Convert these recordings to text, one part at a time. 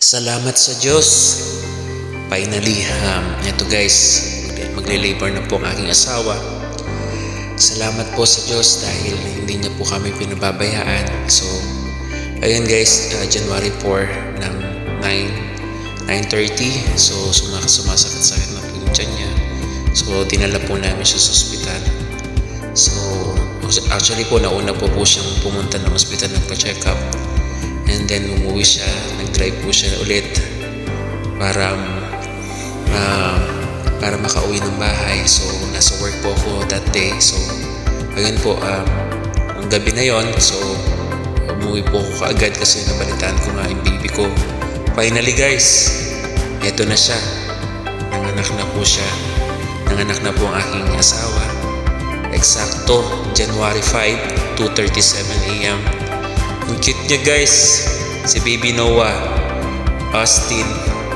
Salamat sa Diyos. Finally, um, ito guys, magle-labor na po ang aking asawa. Salamat po sa Diyos dahil hindi niya po kami pinababayaan. So, ayun guys, uh, January 4 ng 9, 9.30. So, sumak sumasakit-sakit na po yung tiyan niya. So, dinala po namin siya sa ospital. So, actually po, nauna po po siyang pumunta ng ospital nagpa-check up. And then umuwi siya, nag-drive po siya ulit para ah, para makauwi ng bahay. So nasa work po ako that day. So ayun po, ah, ang gabi na yon so umuwi po ako kaagad kasi nabalitaan ko nga yung baby ko. Finally guys, eto na siya. Nanganak na po siya. Nanganak na po ang aking asawa. Eksakto, January 5, 2.37 a.m. Cute niya guys, si Baby Noah, Austin,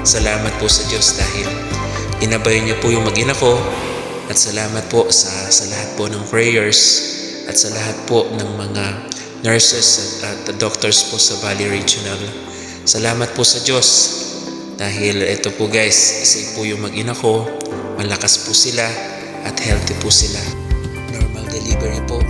salamat po sa Diyos dahil inabayan niyo po yung mag ko at salamat po sa, sa lahat po ng prayers at sa lahat po ng mga nurses at, at doctors po sa Valley Regional. Salamat po sa Diyos dahil ito po guys, safe po yung mag ko, malakas po sila at healthy po sila. Normal delivery po.